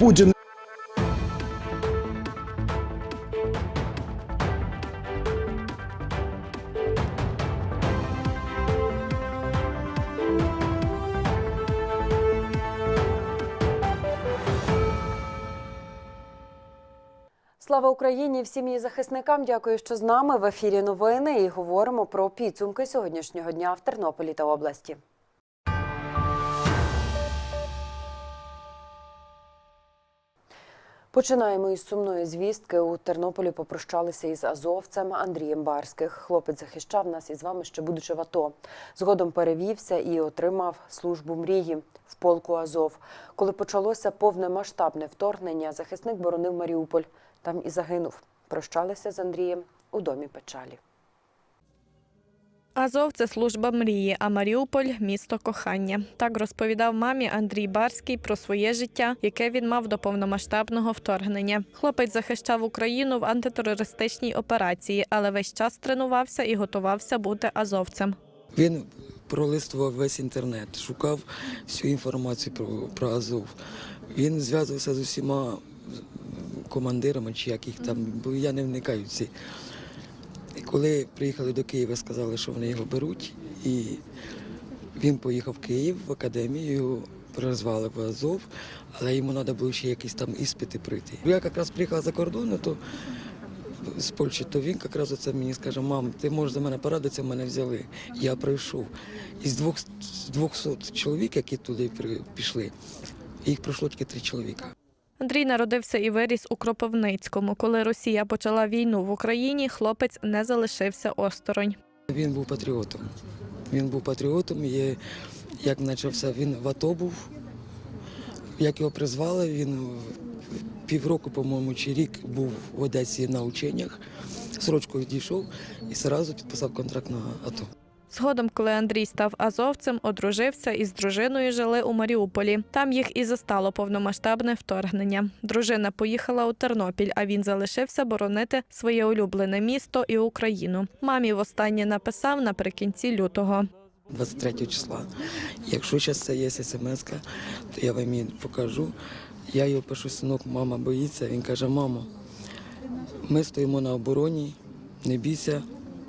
Путин Слава Україні! Всім її захисникам. Дякую, що з нами в ефірі новини і говоримо про підсумки сьогоднішнього дня в Тернополі та області. Починаємо із сумної звістки. У Тернополі попрощалися із азовцем Андрієм Барських. Хлопець захищав нас із вами ще будучи в АТО. Згодом перевівся і отримав службу мрії в полку Азов. Коли почалося повномасштабне вторгнення, захисник боронив Маріуполь. Там і загинув. Прощалися з Андрієм у домі печалі. Азов це служба мрії, а Маріуполь місто кохання. Так розповідав мамі Андрій Барський про своє життя, яке він мав до повномасштабного вторгнення. Хлопець захищав Україну в антитерористичній операції, але весь час тренувався і готувався бути азовцем. Він пролистував весь інтернет, шукав всю інформацію про, про Азов. Він зв'язувався з усіма командирами, чи як їх там, бо я не вникаю в ці. І коли приїхали до Києва, сказали, що вони його беруть, і він поїхав в Київ в академію, його призвали в Азов, але йому треба було ще якісь там іспити пройти. Я якраз приїхала за кордону, то з Польщі, то він якраз оце мені скаже, мам, ти можеш за мене порадитися, мене взяли. Я прийшов. Із двох, 200 чоловік, які туди пішли, їх пройшло тільки три чоловіка. Андрій народився і виріс у Кропивницькому. Коли Росія почала війну в Україні, хлопець не залишився осторонь. Він був патріотом. Він був патріотом. І як почався, він в АТО був. Як його призвали, він півроку, по-моєму, чи рік був в Одесі на ученнях. Срочку відійшов і одразу підписав контракт на АТО. Згодом, коли Андрій став азовцем, одружився і з дружиною жили у Маріуполі. Там їх і застало повномасштабне вторгнення. Дружина поїхала у Тернопіль, а він залишився боронити своє улюблене місто і Україну. Мамі востаннє написав наприкінці лютого. 23 числа. Якщо зараз це є смс, то я вам її покажу. Я його пишу, синок, мама боїться. Він каже, мамо, ми стоїмо на обороні, не бійся.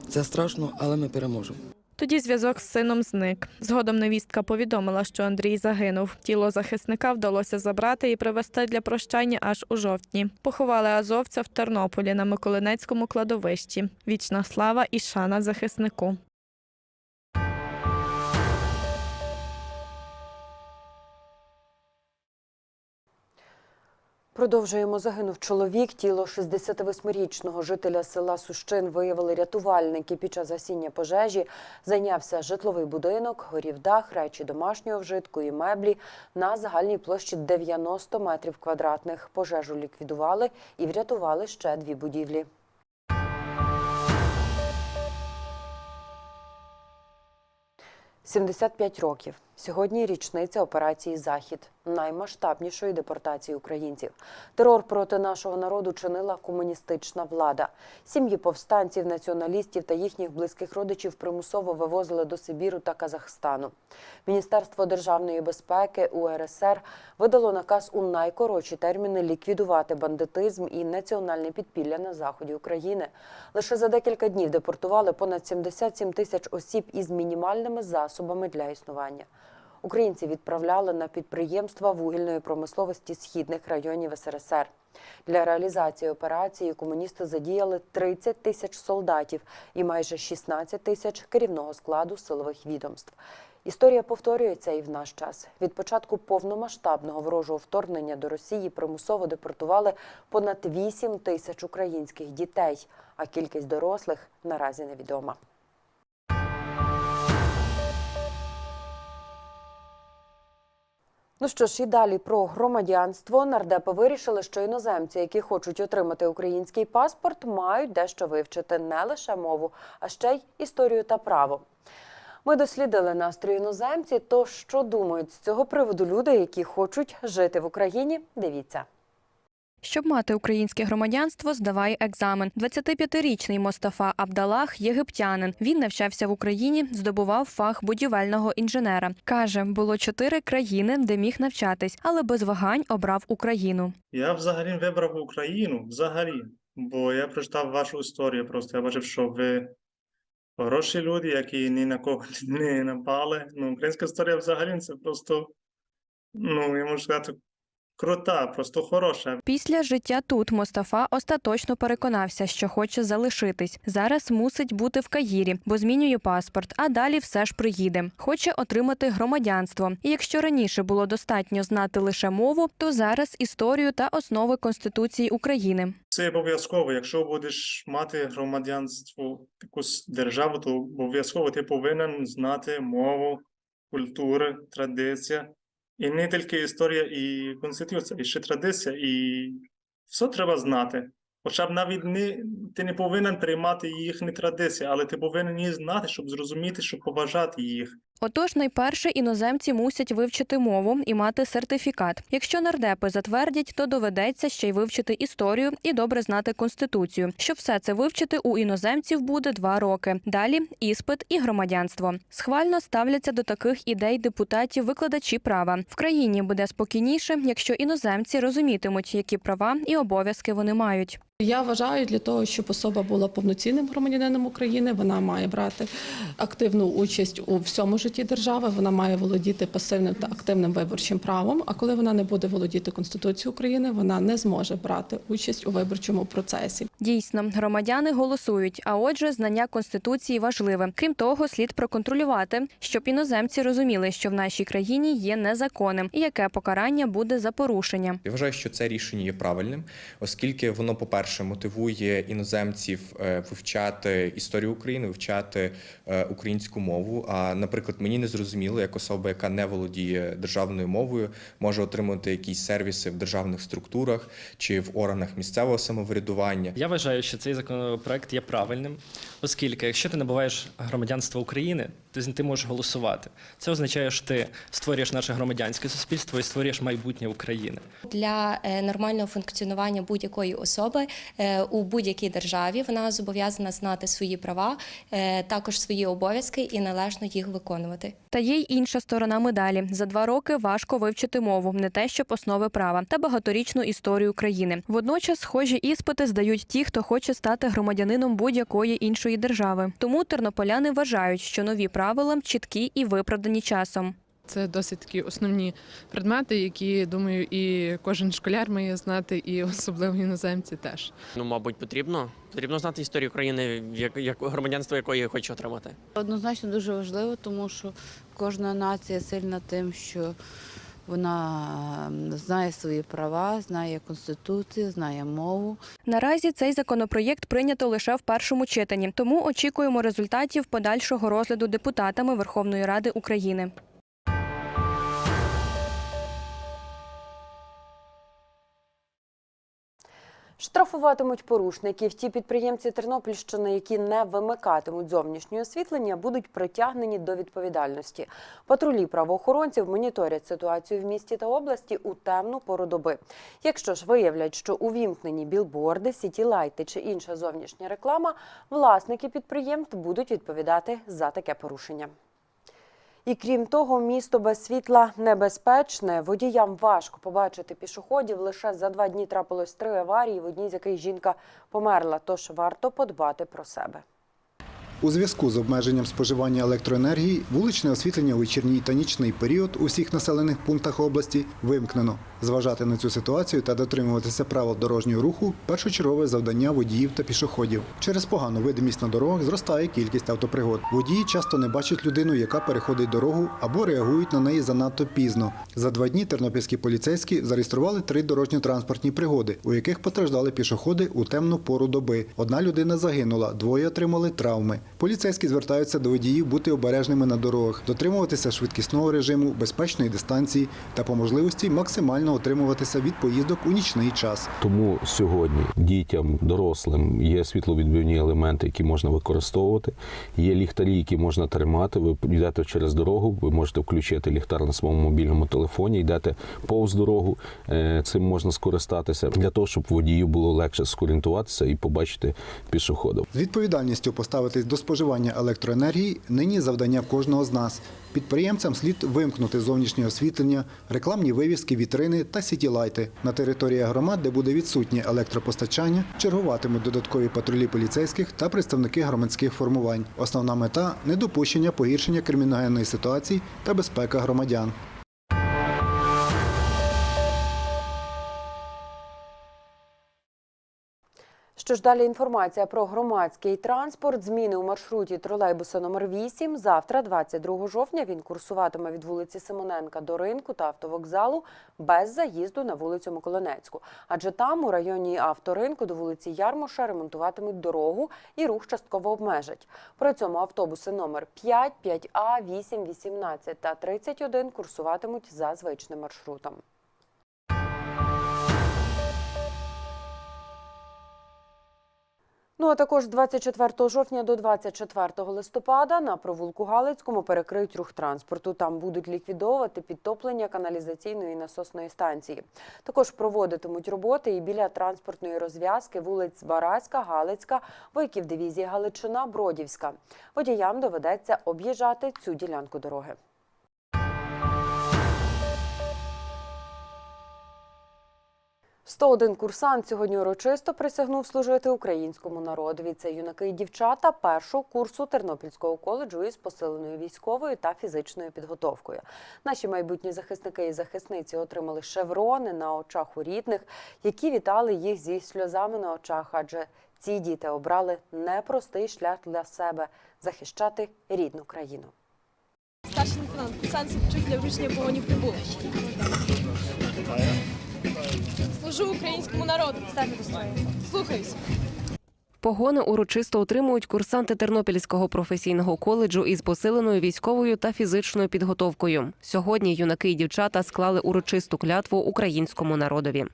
Це страшно, але ми переможемо. Тоді зв'язок з сином зник. Згодом невістка повідомила, що Андрій загинув. Тіло захисника вдалося забрати і привезти для прощання аж у жовтні. Поховали азовця в Тернополі на Миколинецькому кладовищі. Вічна слава і шана захиснику. Продовжуємо загинув чоловік. Тіло 68-річного жителя села Сущин виявили рятувальники під час гасіння пожежі. Зайнявся житловий будинок, горів дах, речі домашнього вжитку і меблі на загальній площі 90 метрів квадратних. Пожежу ліквідували і врятували ще дві будівлі. «75 років. Сьогодні річниця операції Захід, наймасштабнішої депортації українців. Терор проти нашого народу чинила комуністична влада. Сім'ї повстанців, націоналістів та їхніх близьких родичів примусово вивозили до Сибіру та Казахстану. Міністерство державної безпеки УРСР видало наказ у найкоротші терміни ліквідувати бандитизм і національне підпілля на заході України. Лише за декілька днів депортували понад 77 тисяч осіб із мінімальними засобами для існування. Українці відправляли на підприємства вугільної промисловості східних районів СРСР. Для реалізації операції комуністи задіяли 30 тисяч солдатів і майже 16 тисяч керівного складу силових відомств. Історія повторюється і в наш час. Від початку повномасштабного ворожого вторгнення до Росії примусово депортували понад 8 тисяч українських дітей, а кількість дорослих наразі невідома. Ну що ж, і далі про громадянство нардепи вирішили, що іноземці, які хочуть отримати український паспорт, мають дещо вивчити не лише мову, а ще й історію та право. Ми дослідили настрої іноземці. То що думають з цього приводу люди, які хочуть жити в Україні? Дивіться. Щоб мати українське громадянство, здавай екзамен. 25-річний Мостафа Абдалах єгиптянин. Він навчався в Україні, здобував фах будівельного інженера. Каже, було чотири країни, де міг навчатись, але без вагань обрав Україну. Я взагалі вибрав Україну, взагалі. Бо я прочитав вашу історію просто. Я бачив, що ви хороші люди, які ні на кого не напали. Ну, українська історія взагалі це просто, ну, я можу сказати, крута, просто хороша. Після життя тут Мостафа остаточно переконався, що хоче залишитись. Зараз мусить бути в Каїрі, бо змінює паспорт, а далі все ж приїде. Хоче отримати громадянство. І якщо раніше було достатньо знати лише мову, то зараз історію та основи Конституції України. Це обов'язково. Якщо будеш мати громадянство якусь державу, то обов'язково ти повинен знати мову, культуру, традиція. І не тільки історія і конституція, і ще традиція, і все треба знати. Хоча б навіть не, ти не повинен приймати їхні традиції, але ти повинен її знати, щоб зрозуміти, щоб поважати їх. Отож, найперше іноземці мусять вивчити мову і мати сертифікат. Якщо нардепи затвердять, то доведеться ще й вивчити історію і добре знати конституцію. Щоб все це вивчити, у іноземців буде два роки. Далі іспит і громадянство. Схвально ставляться до таких ідей депутатів викладачі права. В країні буде спокійніше, якщо іноземці розумітимуть, які права і обов'язки вони мають. Я вважаю, для того, щоб особа була повноцінним громадянином України, вона має брати активну участь у всьому житті держави. Вона має володіти пасивним та активним виборчим правом. А коли вона не буде володіти Конституцією України, вона не зможе брати участь у виборчому процесі. Дійсно, громадяни голосують, а отже, знання конституції важливе. Крім того, слід проконтролювати, щоб іноземці розуміли, що в нашій країні є незаконним і яке покарання буде за порушення. Я вважаю, що це рішення є правильним, оскільки воно, по-перше, мотивує іноземців е, вивчати історію України, вивчати е, українську мову. А, наприклад, мені не зрозуміло, як особа, яка не володіє державною мовою, може отримати якісь сервіси в державних структурах чи в органах місцевого самоврядування. Я вважаю, що цей законопроект є правильним, оскільки якщо ти набуваєш громадянство України, ти, ти можеш голосувати. Це означає, що ти створюєш наше громадянське суспільство і створюєш майбутнє України. Для е, нормального функціонування будь-якої особи е, у будь-якій державі вона зобов'язана знати свої права, е, також свої обов'язки і належно їх виконувати. Та є й інша сторона медалі. За два роки важко вивчити мову, не те, щоб основи права та багаторічну історію країни. Водночас схожі іспити здають ті, хто хоче стати громадянином будь-якої іншої держави. Тому тернополяни вважають, що нові правила чіткі і виправдані часом. Це досить такі основні предмети, які думаю, і кожен школяр має знати, і особливо іноземці теж. Ну, мабуть, потрібно. Потрібно знати історію країни, як, як громадянство якої я хочу отримати. Однозначно дуже важливо, тому що кожна нація сильна тим, що вона знає свої права, знає конституцію, знає мову. Наразі цей законопроєкт прийнято лише в першому читанні, тому очікуємо результатів подальшого розгляду депутатами Верховної Ради України. Штрафуватимуть порушників. Ті підприємці Тернопільщини, які не вимикатимуть зовнішнє освітлення, будуть притягнені до відповідальності. Патрулі правоохоронців моніторять ситуацію в місті та області у темну пору доби. Якщо ж виявлять, що увімкнені білборди, сіті-лайти чи інша зовнішня реклама, власники підприємств будуть відповідати за таке порушення. І крім того, місто без світла небезпечне. Водіям важко побачити пішоходів. Лише за два дні трапилось три аварії, в одній з яких жінка померла. Тож варто подбати про себе. У зв'язку з обмеженням споживання електроенергії вуличне освітлення у вечірній та нічний період у всіх населених пунктах області вимкнено. Зважати на цю ситуацію та дотримуватися правил дорожнього руху першочергове завдання водіїв та пішоходів. Через погану видимість на дорогах зростає кількість автопригод. Водії часто не бачать людину, яка переходить дорогу, або реагують на неї занадто пізно. За два дні тернопільські поліцейські зареєстрували три дорожньо-транспортні пригоди, у яких постраждали пішоходи у темну пору доби. Одна людина загинула, двоє отримали травми. Поліцейські звертаються до водіїв бути обережними на дорогах, дотримуватися швидкісного режиму, безпечної дистанції та по можливості максимально самостійно утримуватися від поїздок у нічний час. Тому сьогодні дітям, дорослим є світловідбивні елементи, які можна використовувати. Є ліхтарі, які можна тримати. Ви йдете через дорогу, ви можете включити ліхтар на своєму мобільному телефоні, йдете повз дорогу. е, Цим можна скористатися для того, щоб водію було легше скорієнтуватися і побачити пішоходів. З відповідальністю поставитись до споживання електроенергії нині завдання кожного з нас. Підприємцям слід вимкнути зовнішнє освітлення, рекламні вивіски, вітрини та сітілайти. На території громад, де буде відсутнє електропостачання, чергуватимуть додаткові патрулі поліцейських та представники громадських формувань. Основна мета недопущення погіршення криміногенної ситуації та безпека громадян. Що ж далі інформація про громадський транспорт. Зміни у маршруті тролейбуса номер 8 Завтра, 22 жовтня, він курсуватиме від вулиці Симоненка до ринку та автовокзалу без заїзду на вулицю Миколинецьку. Адже там, у районі авторинку до вулиці Ярмоша, ремонтуватимуть дорогу і рух частково обмежать. При цьому автобуси номер 5, 5А, 8, 18 та 31 курсуватимуть за звичним маршрутом. Ну а також з 24 жовтня до 24 листопада на провулку Галицькому перекриють рух транспорту. Там будуть ліквідовувати підтоплення каналізаційної насосної станції. Також проводитимуть роботи і біля транспортної розв'язки вулиць Барацька, Галицька, вояків дивізії Галичина, Бродівська. Водіям доведеться об'їжджати цю ділянку дороги. «101 курсант сьогодні урочисто присягнув служити українському народові. Це юнаки і дівчата першого курсу Тернопільського коледжу із посиленою військовою та фізичною підготовкою. Наші майбутні захисники і захисниці отримали шеврони на очах у рідних, які вітали їх зі сльозами на очах, адже ці діти обрали непростий шлях для себе захищати рідну країну. Старший лейтенант курсант Сапчук для вручення погонів прибув. Служу українському народу. Слухаюсь. Погони урочисто отримують курсанти Тернопільського професійного коледжу із посиленою військовою та фізичною підготовкою. Сьогодні юнаки і дівчата склали урочисту клятву українському народові.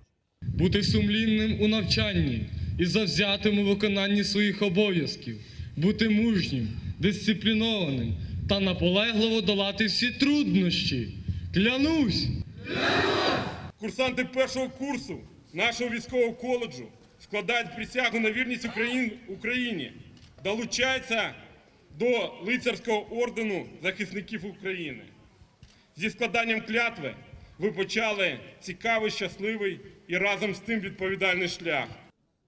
бути сумлінним у навчанні і завзятим у виконанні своїх обов'язків, бути мужнім, дисциплінованим та наполегливо долати всі труднощі. Клянусь! Курсанти першого курсу нашого військового коледжу складають присягу на вірність Україні, долучаються до лицарського ордену захисників України. Зі складанням клятви ви почали цікавий, щасливий і разом з тим відповідальний шлях.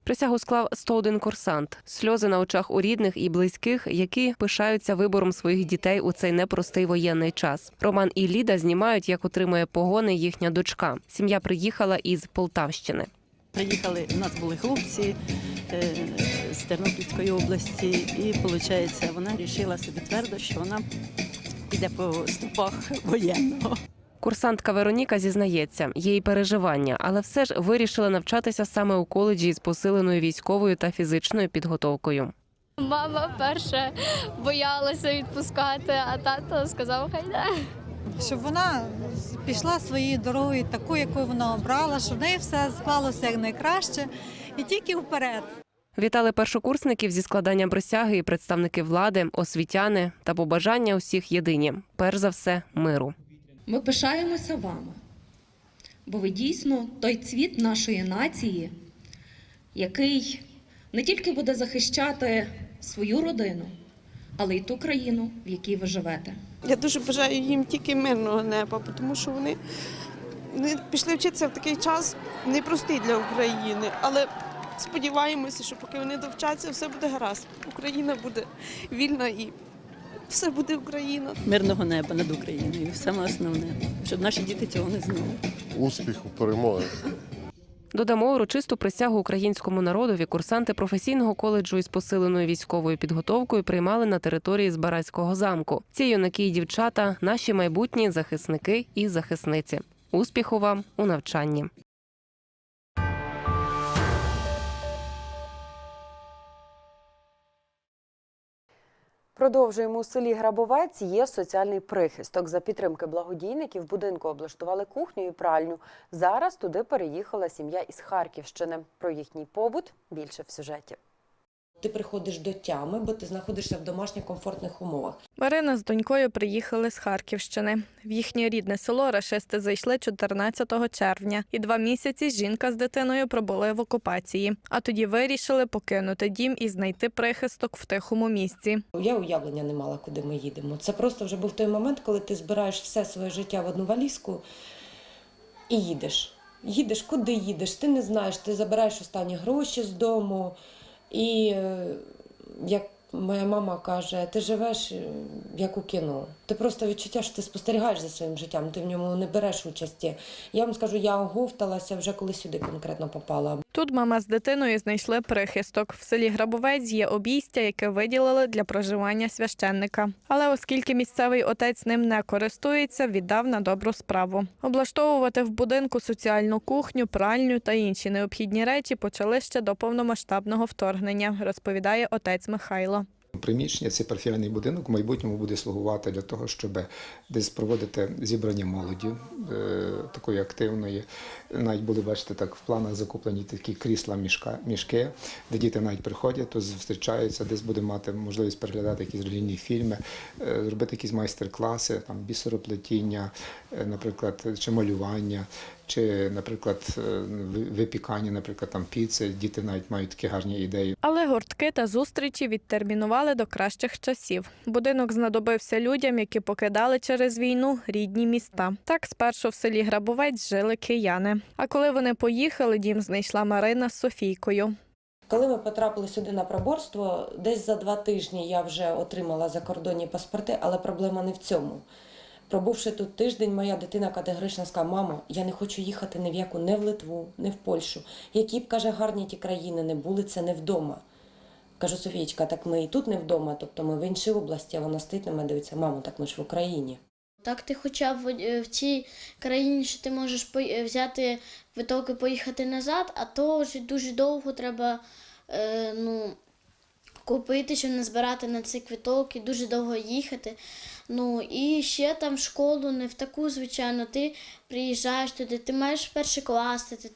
Присягу склав 101 курсант. Сльози на очах у рідних і близьких, які пишаються вибором своїх дітей у цей непростий воєнний час. Роман і Ліда знімають, як отримує погони їхня дочка. Сім'я приїхала із Полтавщини. Приїхали, у нас були хлопці е, з Тернопільської області, і виходить, вона вирішила собі твердо, що вона піде по стопах воєнного. Курсантка Вероніка зізнається, є й переживання, але все ж вирішила навчатися саме у коледжі з посиленою військовою та фізичною підготовкою. Мама перша боялася відпускати, а тато сказав, хай щоб вона пішла своєю дорогою, таку, яку вона обрала, щоб в неї все склалося як найкраще, і тільки вперед. Вітали першокурсників зі складанням присяги і представники влади, освітяни та побажання усіх єдині. Перш за все, миру. Ми пишаємося вами, бо ви дійсно той цвіт нашої нації, який не тільки буде захищати свою родину, але й ту країну, в якій ви живете. Я дуже бажаю їм тільки мирного неба, тому що вони, вони пішли вчитися в такий час непростий для України. Але сподіваємося, що поки вони довчаться, все буде гаразд. Україна буде вільна і все буде Україна. Мирного неба над Україною, саме основне, щоб наші діти цього не знали. Успіху, перемоги. Додамо урочисту присягу українському народові. Курсанти професійного коледжу із посиленою військовою підготовкою приймали на території Збаразького замку. Ці юнаки і дівчата наші майбутні захисники і захисниці. Успіху вам у навчанні. Продовжуємо у селі Грабовець. Є соціальний прихисток. За підтримки благодійників будинку облаштували кухню і пральню. Зараз туди переїхала сім'я із Харківщини. Про їхній побут більше в сюжеті. Ти приходиш до тями, бо ти знаходишся в домашніх комфортних умовах. Марина з донькою приїхали з Харківщини. В їхнє рідне село рашисти зайшли 14 червня, і два місяці жінка з дитиною пробули в окупації. А тоді вирішили покинути дім і знайти прихисток в тихому місці. Я уявлення не мала, куди ми їдемо. Це просто вже був той момент, коли ти збираєш все своє життя в одну валізку і їдеш. Їдеш, куди їдеш? Ти не знаєш, ти забираєш останні гроші з дому. І е, як моя мама каже, ти живеш е, як у кіно. Ти просто відчуття, що ти спостерігаєш за своїм життям, ти в ньому не береш участі. Я вам скажу, я оговталася вже коли сюди конкретно попала. Тут мама з дитиною знайшли прихисток. В селі Грабовець є обійстя, яке виділили для проживання священника. Але оскільки місцевий отець ним не користується, віддав на добру справу. Облаштовувати в будинку соціальну кухню, пральню та інші необхідні речі почали ще до повномасштабного вторгнення, розповідає отець Михайло. Приміщення, цей парафіальний будинок в майбутньому буде слугувати для того, щоб десь проводити зібрання молоді е, такої активної. Навіть були, бачите, так в планах закуплені такі крісла мішка, мішки, де діти навіть приходять, то зустрічаються, десь буде мати можливість переглядати якісь релігійні фільми, е, зробити якісь майстер-класи, там бісероплетіння, е, наприклад, чи малювання. Чи, наприклад, е, ви- випікання, наприклад, там піци, діти навіть мають такі гарні ідеї. Але гуртки та зустрічі відтермінували до кращих часів. Будинок знадобився людям, які покидали через війну рідні міста. Так спершу в селі Грабовець жили кияни. А коли вони поїхали, дім знайшла Марина з Софійкою. Коли ми потрапили сюди на проборство, десь за два тижні я вже отримала закордонні паспорти, але проблема не в цьому. Пробувши тут тиждень, моя дитина категорично сказала, мамо, я не хочу їхати ні в яку, не в Литву, не в Польщу. Які б, каже, гарні ті країни не були, це не вдома. Кажу, Софієчка, так ми і тут не вдома, тобто ми в іншій області, а вона стоїть на мене дивиться, мамо, так ми ж в Україні. Так ти хоча б в- в цій країні, що ти можеш взяти квиток і поїхати назад, а то дуже довго треба е, ну, купити, щоб назбирати на цей квиток і дуже довго їхати. Ну і ще там школу не в таку, звичайно, ти приїжджаєш туди, ти маєш перший клас ти-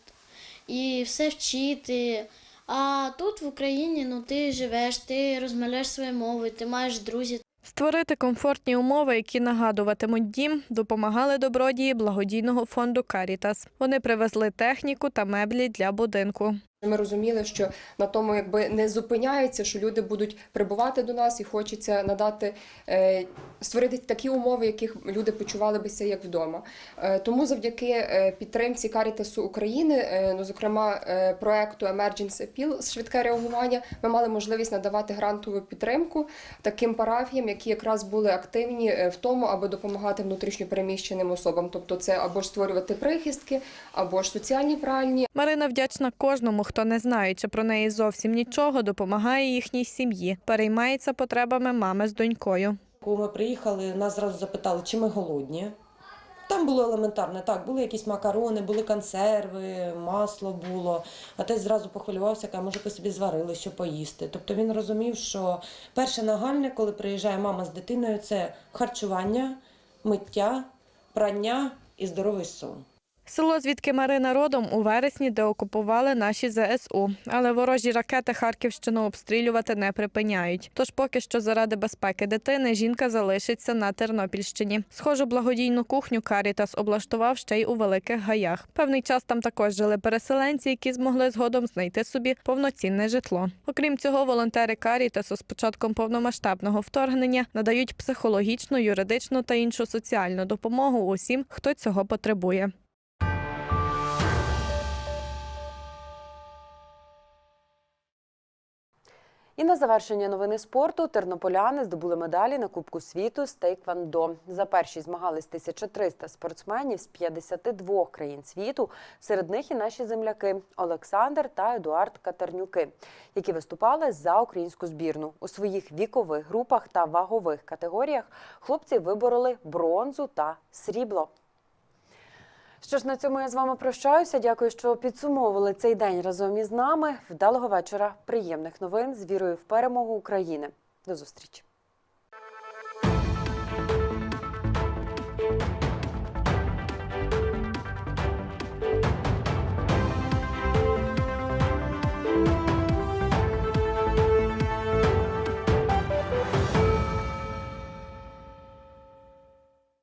і все вчити. А тут в Україні ну, ти живеш, ти розмовляєш своєю мовою, ти маєш друзів. Створити комфортні умови, які нагадуватимуть дім, допомагали добродії благодійного фонду Карітас. Вони привезли техніку та меблі для будинку. Ми розуміли, що на тому якби не зупиняється, що люди будуть прибувати до нас і хочеться надати е, створити такі умови, яких люди почували би як вдома. Е, тому завдяки е, підтримці Карітасу України, ну зокрема проекту Emergency Appeal швидке реагування, ми мали можливість надавати грантову підтримку таким парафіям, які якраз були активні в тому, аби допомагати внутрішньопереміщеним особам. Тобто, це або ж створювати прихистки, або ж соціальні пральні. Марина вдячна кожному, хто не знаючи про неї зовсім нічого, допомагає їхній сім'ї, переймається потребами мами з донькою. Коли ми приїхали, нас зразу запитали, чи ми голодні. Там було елементарно, так, були якісь макарони, були консерви, масло було. Отець зразу похвилювався, каже, може, ви собі зварили, що поїсти. Тобто він розумів, що перше нагальне, коли приїжджає мама з дитиною, це харчування, миття, прання і здоровий сон. Село, звідки Марина родом, у вересні деокупували наші ЗСУ, але ворожі ракети Харківщину обстрілювати не припиняють. Тож поки що заради безпеки дитини жінка залишиться на Тернопільщині. Схожу благодійну кухню Карітас облаштував ще й у великих гаях. Певний час там також жили переселенці, які змогли згодом знайти собі повноцінне житло. Окрім цього, волонтери Карітасу з початком повномасштабного вторгнення надають психологічну, юридичну та іншу соціальну допомогу усім, хто цього потребує. І на завершення новини спорту тернополяни здобули медалі на Кубку світу з тейквондо. За перші змагались 1300 спортсменів з 52 країн світу. Серед них і наші земляки Олександр та Едуард Катернюки, які виступали за українську збірну. У своїх вікових групах та вагових категоріях хлопці вибороли бронзу та срібло. Що ж, на цьому я з вами прощаюся. Дякую, що підсумовували цей день разом із нами. Вдалого вечора, приємних новин з вірою в перемогу України. До зустрічі.